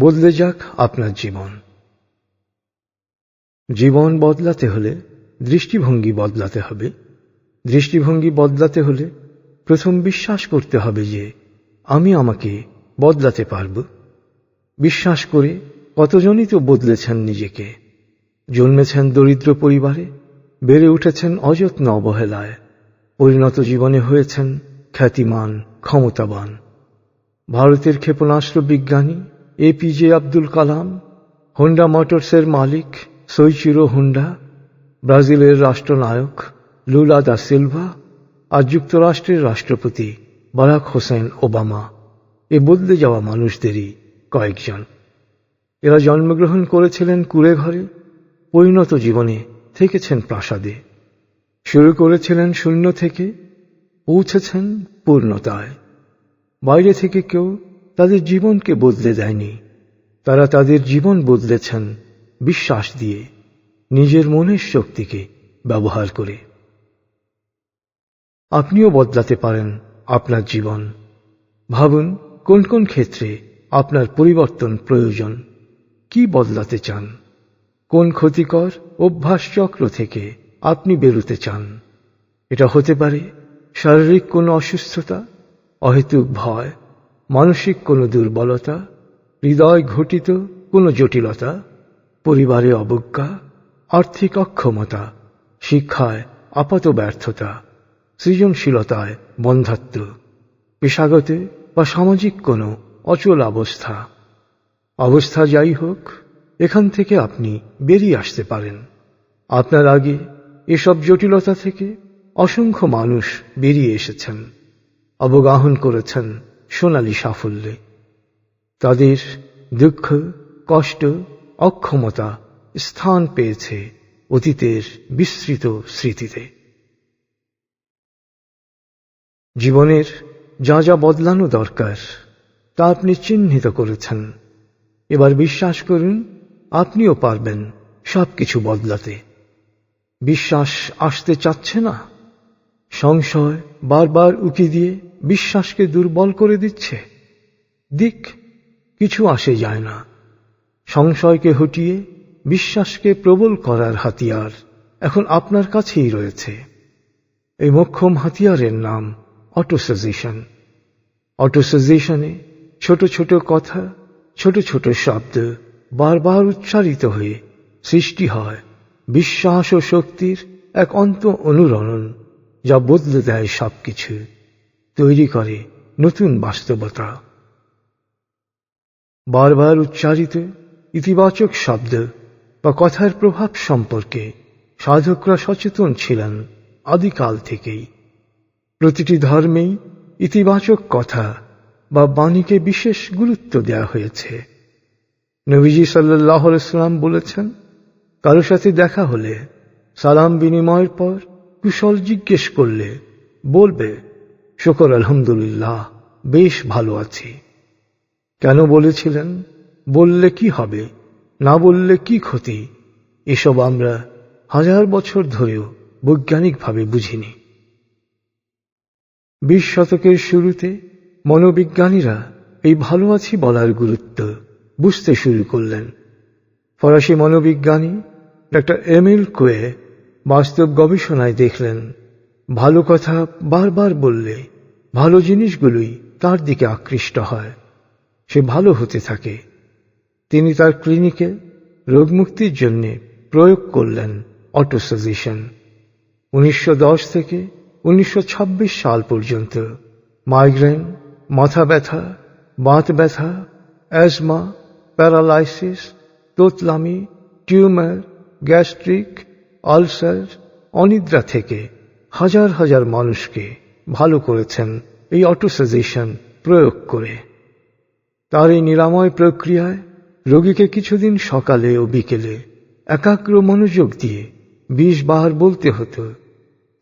বদলে যাক আপনার জীবন। জীবন বদলাতে হলে দৃষ্টিভঙ্গি বদলাতে হবে। দৃষ্টিভঙ্গি বদলাতে হলে প্রথম বিশ্বাস করতে হবে যে আমি আমাকে বদলাতে পারব। বিশ্বাস করে কতজনই তো বদলেছেন নিজেকে। জন্মেছেন দরিদ্র পরিবারে, বেড়ে উঠেছেন অযত্ন অবহেলায়, পরিণত জীবনে হয়েছেন খ্যাতিমান, ক্ষমতাবান। ভারতের ক্ষেপণাস্ত্র বিজ্ঞানী A P J Abdul Kalam Honda মোটরসের মালিক সৈচিরো হুন্ডা ব্রাজিলের রাষ্ট্রনায়ক লুলা দা সিলভা আর যুক্তরাষ্ট্রের রাষ্ট্রপতি বারাক হোসেন ওবামা। এ বদলে যাওয়া মানুষদেরই কয়েকজন। এরা জন্মগ্রহণ করেছিলেন কুড়ে ঘরে, পরিণত জীবনে থেকেছেন প্রাসাদে। শুরু করেছিলেন শূন্য থেকে, পৌঁছেছেন পূর্ণতায়। বাইরে থেকে কেউ তাদের জীবনকে বদলে দেয়নি। তারা তাদের জীবন বদলেছেন বিশ্বাস দিয়ে, নিজের মনের শক্তিকে ব্যবহার করে। আপনিও বদলাতে পারেন আপনার জীবন। ভাবুন, কোন কোন ক্ষেত্রে আপনার পরিবর্তন প্রয়োজন? কি বদলাতে চান? কোন ক্ষতিকর অভ্যাস চক্র থেকে আপনি বেরোতে চান? এটা হতে পারে শারীরিক কোনো অসুস্থতা, অহেতুক ভয় মানসিক কোনো দুর্বলতা, হৃদয় ঘটিত কোনো জটিলতা, পরিবারে অবজ্ঞা, আর্থিক অক্ষমতা, শিক্ষায় আপাত ব্যর্থতা, সৃজনশীলতায় বন্ধাত্ম, পেশাগত বা সামাজিক কোনো অচল অবস্থা। অবস্থা যাই হোক, এখান থেকে আপনি বেরিয়ে আসতে পারেন। আপনার আগে এসব জটিলতা থেকে অসংখ্য মানুষ বেরিয়ে এসেছেন, অবগাহন করেছেন। সোনালী সাফল্যে। তাদের দুঃখ, কষ্ট, অক্ষমতা স্থান পেয়েছে অতীতের বিস্তৃত স্মৃতিতে। জীবনের যা যা বদলানো দরকার, তা আপনি চিহ্নিত করেছেন। এবার বিশ্বাস করুন, আপনিও পারবেন সবকিছু বদলাতে। বিশ্বাস আসতে চাচ্ছে না? সংশয় বারবার উকি দিয়ে বিশ্বাসকে দুর্বল করে দিচ্ছে। দিক কিছু আসে যায় না। সংশয়কে হটিয়ে বিশ্বাসকে প্রবল করার হাতিয়ার এখন আপনার কাছেই রয়েছে। এই মক্ষম হাতিয়ারের নাম অটোসাজেশন। অটোসাজেশনে ছোট ছোট কথা, ছোট ছোট শব্দ বারবার উচ্চারিত হয়ে সৃষ্টি হয়। বিশ্বাস ও শক্তির এক অন্ত অনুরণন। যা বদলে দেয় সবকিছু, তৈরি করে নতুন বাস্তবতা। বারবার উচ্চারিত ইতিবাচক শব্দ বা কথার প্রভাব সম্পর্কে সাধকরা সচেতন ছিলেন আদিকাল থেকেই। প্রতিটি ধর্মেই ইতিবাচক কথা বা বাণীকে বিশেষ গুরুত্ব দেওয়া হয়েছে। নবীজি সাল্লাহ সাল্লাম বলেছেন, কারও সাথে দেখা হলে সালাম বিনিময়ের পর কুশল জিজ্ঞেস করলে, বলবে, শকর, আলহামদুলিল্লাহ, বেশ ভালো আছি। কেন বলেছিলেন? বললে কি হবে? না বললে কি ক্ষতি? এসব আমরা হাজার বছর ধরেও বৈজ্ঞানিকভাবে বুঝিনি। বিশ শতকের শুরুতে মনোবিজ্ঞানীরা এই ভালো আছি বলার গুরুত্ব বুঝতে শুরু করলেন। ফরাসি মনোবিজ্ঞানী ডক্টর এমিল কোয়ে বাস্তব গবেষণায় দেখলেন, ভালো কথা বারবার বললে ভালো জিনিসগুলোই তার দিকে আকৃষ্ট হয়। সে ভালো হতে থাকে। তিনি তার ক্লিনিকে রোগমুক্তির জন্য প্রয়োগ করলেন অটোসাজেশন। উনিশশো থেকে উনিশশো ছাব্বিশ সাল পর্যন্ত মাইগ্রেন, মাথা ব্যথা, বাত ব্যথা, অ্যাজমা, প্যারালাইসিস, তোতলামি, টিউমার, গ্যাস্ট্রিক আলসার অনিদ্রা থেকে হাজার হাজার মানুষকে ভালো করেছেন এই অটোসাজেশন প্রয়োগ করে। তার এই নিরাময় প্রক্রিয়ায় রোগীকে কিছুদিন সকালে ও বিকেলে একাগ্র মনোযোগ দিয়ে বিশ বার বলতে হতো।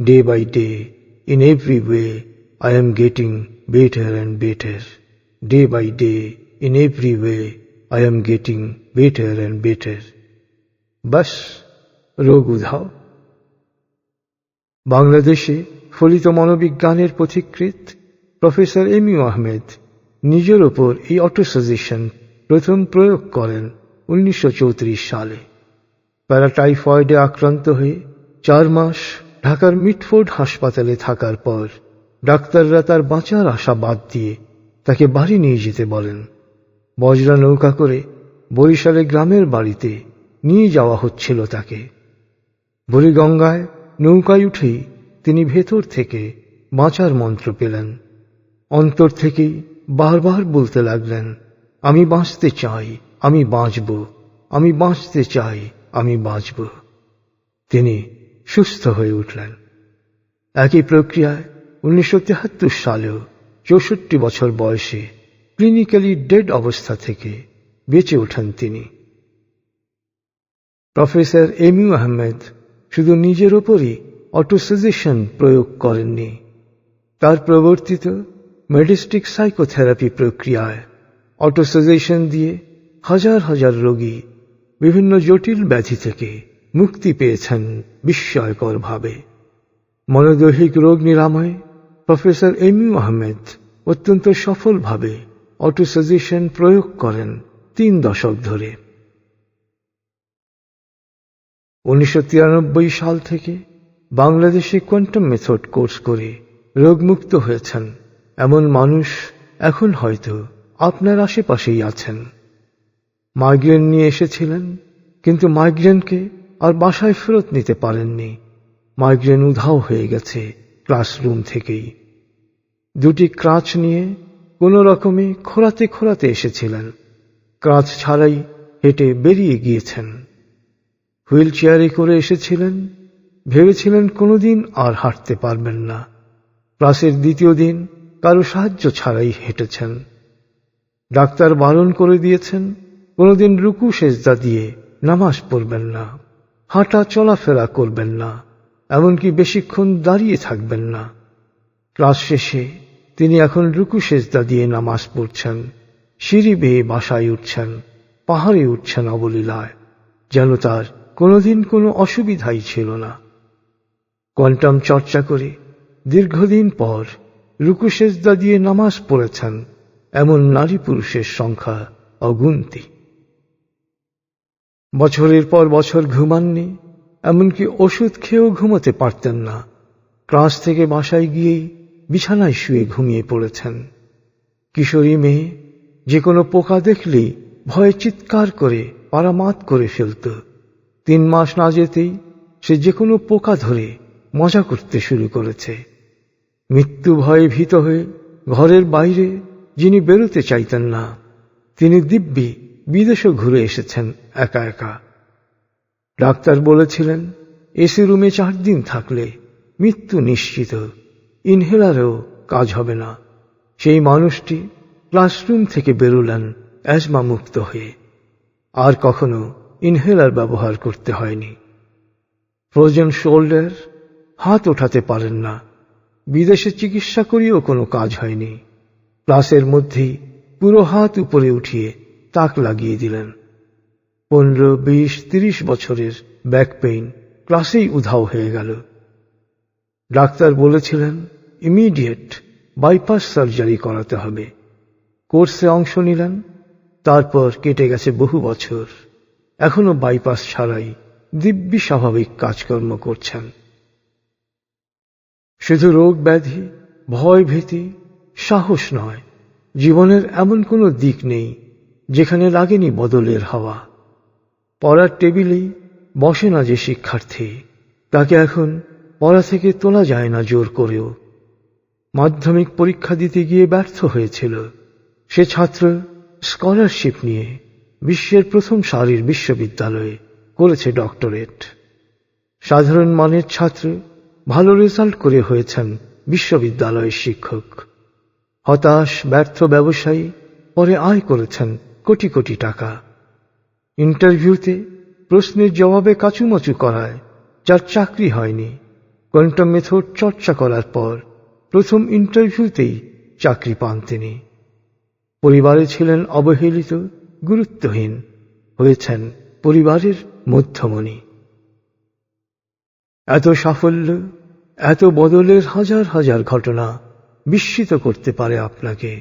Day by day in every way I am getting better and better day by day in every way I am getting better and better বাস রোগ উধাও বাংলাদেশে ফলিত মনোবিজ্ঞানের পথিকৃত প্রফেসর এমিউ আহমেদ নিজের ওপর এই অটোসাজেশন প্রথম প্রয়োগ করেন উনিশশো চৌত্রিশ সালে। প্যারাটাইফয়েডে আক্রান্ত হয়ে চার মাস ঢাকার মিটফোর্ড হাসপাতালে থাকার পর ডাক্তাররা তার বাঁচার আশা বাদ দিয়ে তাকে বাড়ি নিয়ে যেতে বলেন। বজরা নৌকা করে বরিশালে গ্রামের বাড়িতে নিয়ে যাওয়া হচ্ছিল তাকে। বুড়িগঙ্গায় নৌকায় উঠেই তিনি ভেতর থেকে বাঁচার মন্ত্র পেলেন। অন্তর থেকেই বারবার বলতে লাগলেন, আমি বাঁচতে চাই, আমি বাঁচব, আমি বাঁচতে চাই, আমি বাঁচব। তিনি সুস্থ হয়ে উঠলেন। একই প্রক্রিয়ায় উনিশশো তেহাত্তর সালেও চৌষট্টি বছর বয়সে ক্লিনিক্যালি ডেড অবস্থা থেকে বেঁচে ওঠেন তিনি। প্রফেসর এম ইউ আহমেদ শুধু নিজের ওপরই অটোসাজেশন প্রয়োগ করেননি। তার প্রবর্তিত মেডিস্টিক সাইকোথেরাপি প্রক্রিয়ায় অটোসাজেশন দিয়ে হাজার হাজার রোগী বিভিন্ন জটিল ব্যাধি থেকে মুক্তি পেয়েছেন বিস্ময়করভাবে। মনোদৈহিক রোগ নিরাময়ে প্রফেসর এম ইউ আহমেদ অত্যন্ত সফলভাবে অটোসাজেশন প্রয়োগ করেন তিন দশক ধরে। উনিশশো তিরানব্বই সাল থেকে বাংলাদেশে কোয়ান্টাম মেথড কোর্স করে রোগমুক্ত হয়েছেন। এমন মানুষ এখন হয়তো আপনার আশেপাশেই আছেন। মাইগ্রেন নিয়ে এসেছিলেন, কিন্তু মাইগ্রেনকে আর বাসায় ফেরত নিতে পারেননি। মাইগ্রেন উধাও হয়ে গেছে ক্লাসরুম থেকেই। দুটি ক্রাচ নিয়ে কোনো রকমে খোরাতে খোরাতে এসেছিলেন। ক্রাচ ছাড়াই হেঁটে বেরিয়ে গিয়েছেন। হুইল চেয়ারে করে এসেছিলেন। ভেবেছিলেন কোনোদিন আর হাঁটতে পারবেন না। ক্লাসের দ্বিতীয় দিন কারও সাহায্য ছাড়াই হেঁটেছেন। ডাক্তার বারণ করে দিয়েছেন, কোনোদিন রুকু সেজদা দিয়ে নামাজ পড়বেন না, হাঁটা চলাফেরা করবেন না, এমনকি বেশিক্ষণ দাঁড়িয়ে থাকবেন না। ক্লাস শেষে তিনি এখন রুকু সেজদা দিয়ে নামাজ পড়ছেন, সিঁড়ি বেয়ে বাসায় উঠছেন, পাহাড়ে উঠছেন অবলীলায়, যেন তার কোনোদিন কোনো অসুবিধাই ছিল না। কোয়ান্টাম চর্চা করে দীর্ঘদিন পর রুকু সেজদা দিয়ে নামাজ পড়েছেন এমন নারী পুরুষের সংখ্যা অগুন্তি। বছরের পর বছর ঘুমাননি, এমনকি ওষুধ খেয়েও ঘুমোতে পারতেন না। ক্লাস থেকে বাসায় গিয়েই বিছানায় শুয়ে ঘুমিয়ে পড়েছেন। কিশোরী মেয়ে যে কোনো পোকা দেখলেই ভয়ে চিৎকার করে পারামাত করে ফেলত। তিন মাস না যেতেই সে যে কোনো পোকা ধরে মজা করতে শুরু করেছে। মৃত্যু ভয়ে ভীত হয়ে ঘরের বাইরে যিনি বেরোতে চাইতেন না, তিনি দিব্যি বিদেশে ঘুরে এসেছেন একা একা। ডাক্তার বলেছিলেন, এসি রুমে চার দিন থাকলে মৃত্যু নিশ্চিত, ইনহেলারেও কাজ হবে না। সেই মানুষটি ক্লাসরুম থেকে বেরোলেন, অ্যাজমা মুক্ত হয়ে। আর কখনো ইনহেলার ব্যবহার করতে হয়নি। ফ্রোজেন শোল্ডার হাত ওঠাতে পারেন না। বিদেশে চিকিৎসা করিয়েও কোনো কাজ হয়নি। ক্লাসের মধ্যেই পুরো হাত উপরে উঠিয়ে তাক লাগিয়ে দিলেন। পনেরো, বিশ, তিরিশ বছরের ব্যাক পেইন ক্লাসেই উধাও হয়ে গেল। ডাক্তার বলেছিলেন, ইমিডিয়েট বাইপাস সার্জারি করাতে হবে। কোর্সে অংশ নিলেন, তারপর কেটে গেছে বহু বছর। এখনও বাইপাস ছাড়াই দিব্যি স্বাভাবিক কাজকর্ম করছেন। শুধু রোগ ব্যাধি, ভয় ভীতি, সাহস নয়, জীবনের এমন কোনো দিক নেই যেখানে লাগেনি বদলের হাওয়া। পড়ার টেবিলেই বসে না যে শিক্ষার্থী, তাকে এখন পড়া থেকে তোলা যায় না জোর করেও। মাধ্যমিক পরীক্ষা দিতে গিয়ে ব্যর্থ হয়েছিল সে ছাত্র স্কলারশিপ নিয়ে। বিশ্বের প্রথম সারির বিশ্ববিদ্যালয়ে করেছে ডক্টরেট। সাধারণ মানের ছাত্র ভালো রেজাল্ট করে হয়েছেন বিশ্ববিদ্যালয়ের শিক্ষক। হতাশ, ব্যর্থ ব্যবসায়ী পরে আয় করেছেন কোটি কোটি টাকা। ইন্টারভিউতে প্রশ্নের জবাবে কাচুমাচু করায় যার চাকরি হয়নি। কোয়ান্টাম মেথড চর্চা করার পর প্রথম ইন্টারভিউতেই চাকরি পান তিনি। পরিবারে ছিলেন অবহেলিত গুরুত্বহীন হয়েছেন পরিবারের মধ্যমণি। এত সাফল্য, এত বদলের হাজার হাজার ঘটনা বিস্মিত করতে পারে আপনাকে।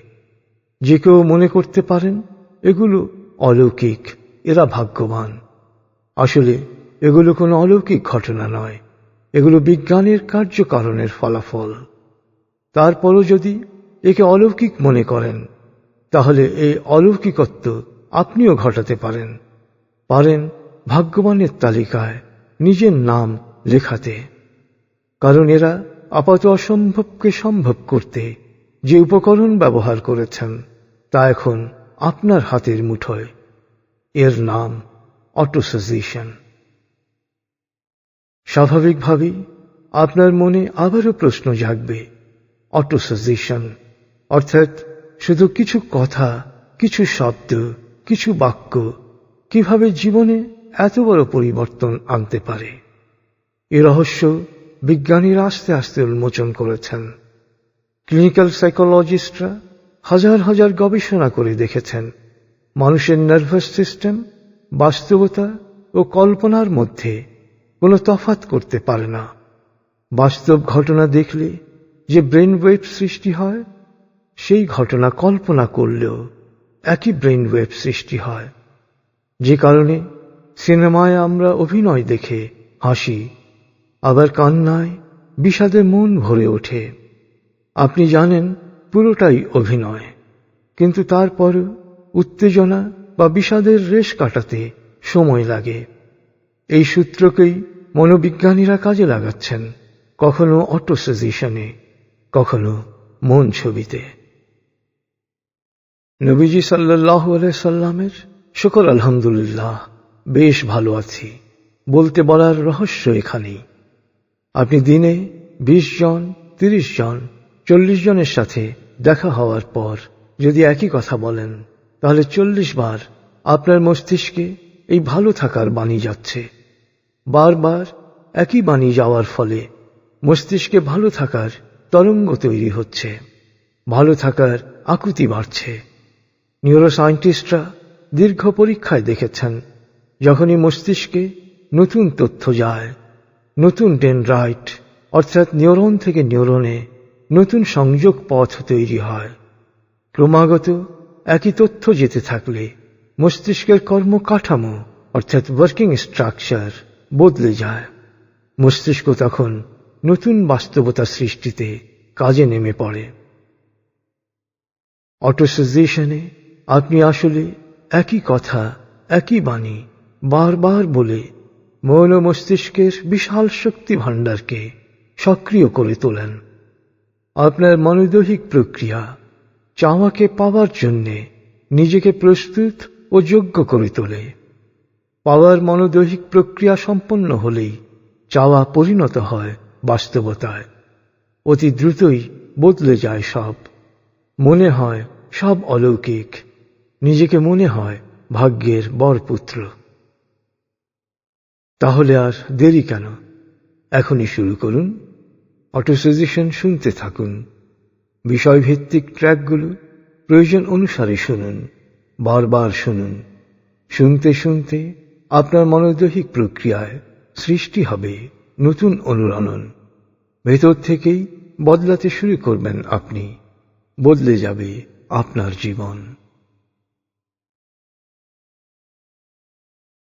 যে কেউ মনে করতে পারেন, এগুলো অলৌকিক, এরা ভাগ্যবান। আসলে এগুলো কোনো অলৌকিক ঘটনা নয়, এগুলো বিজ্ঞানের কার্যকারণের ফলাফল। তারপরও যদি একে অলৌকিক মনে করেন, তাহলে এই অলৌকিকত্ব আপনিও ঘটাতে পারেন। পারেন ভাগ্যবানের তালিকায় নিজের নাম লেখাতে। কারণ এরা আপাত অসম্ভবকে সম্ভব করতে যে উপকরণ ব্যবহার করেছেন, তা এখন আপনার হাতের মুঠোয়। এর নাম অটোসাজেশন। স্বাভাবিকভাবেই আপনার মনে আবারও প্রশ্ন জাগবে, অটোসাজেশন অর্থাৎ শুধু কিছু কথা, কিছু শব্দ কিছু বাক্য কীভাবে জীবনে এত বড় পরিবর্তন আনতে পারে? এ রহস্য বিজ্ঞানীরা আস্তে আস্তে উন্মোচন করেছেন। ক্লিনিক্যাল সাইকোলজিস্টরা হাজার হাজার গবেষণা করে দেখেছেন। মানুষের নার্ভাস সিস্টেম, বাস্তবতা ও কল্পনার মধ্যে কোনো তফাত করতে পারে না। বাস্তব ঘটনা দেখলে যে ব্রেন ওয়েভ সৃষ্টি হয়, সেই ঘটনা কল্পনা করলেও একই ব্রেন ওয়েভ সৃষ্টি হয়। যে কারণে সিনেমায় আমরা অভিনয় দেখে হাসি, আবার কান্নায় বিষাদে মন ভরে ওঠে। আপনি জানেন, পুরোটাই অভিনয়, কিন্তু তারপরও উত্তেজনা বা বিষাদের রেশ কাটাতে সময় লাগে। এই সূত্রকেই মনোবিজ্ঞানীরা কাজে লাগাচ্ছেন, কখনো অটোসাজেশনে, কখনো মন ছবিতে। নবীজি সাল্লাহ সাল্লামের শুকর আলহামদুলিল্লাহ, বেশ ভালো আছি। বলতে বলার রহস্য এখানেই। আপনি দিনে বিশ জন, তিরিশ জন, চল্লিশ জনের সাথে দেখা হওয়ার পর যদি একই কথা বলেন, তাহলে চল্লিশ বার আপনার মস্তিষ্কে এই ভালো থাকার বাণী যাচ্ছে। বারবার একই বাণী যাওয়ার ফলে মস্তিষ্কে ভালো থাকার তরঙ্গ তৈরি হচ্ছে। ভালো থাকার আকুতি বাড়ছে। নিউরোসায়েন্টিস্টরা দীর্ঘ পরীক্ষায় দেখেছেন, যখনই মস্তিষ্কে নতুন তথ্য যায়, নতুন ডেনরাইট অর্থাৎ নিউরন থেকে নিউরনে নতুন সংযোগ পথ তৈরি হয়। ক্রমাগত একই তথ্য যেতে থাকলে মস্তিষ্কের কর্মকাঠামো, অর্থাৎ ওয়ার্কিং স্ট্রাকচার বদলে যায়। মস্তিষ্ক তখন নতুন বাস্তবতা সৃষ্টিতে কাজে নেমে পড়ে। অটোসাজেশনে আপনি আসলে একই কথা, একই বাণী বারবার বলে মন মস্তিষ্কের বিশাল শক্তি ভাণ্ডারকে সক্রিয় করে তোলেন। আপনার মনোদৈহিক প্রক্রিয়া চাওয়াকে পাওয়ার জন্যে নিজেকে প্রস্তুত ও যোগ্য করে তোলে। পাওয়ার মনোদৈহিক প্রক্রিয়া সম্পন্ন হলেই চাওয়া পরিণত হয় বাস্তবতায়। অতি দ্রুতই বদলে যায় সব। মনে হয় সব অলৌকিক। নিজেকে মনে হয় ভাগ্যের বরপুত্র। তাহলে আর দেরি কেন? এখনই শুরু করুন। অটোসাজেশন শুনতে থাকুন। বিষয়ভিত্তিক ট্র্যাকগুলো প্রয়োজন অনুসারে শুনুন। বারবার শুনুন। শুনতে শুনতে আপনার মনোদৈহিক প্রক্রিয়ায় সৃষ্টি হবে নতুন অনুরণন। ভেতর থেকেই বদলাতে শুরু করবেন আপনি। বদলে যাবে আপনার জীবন।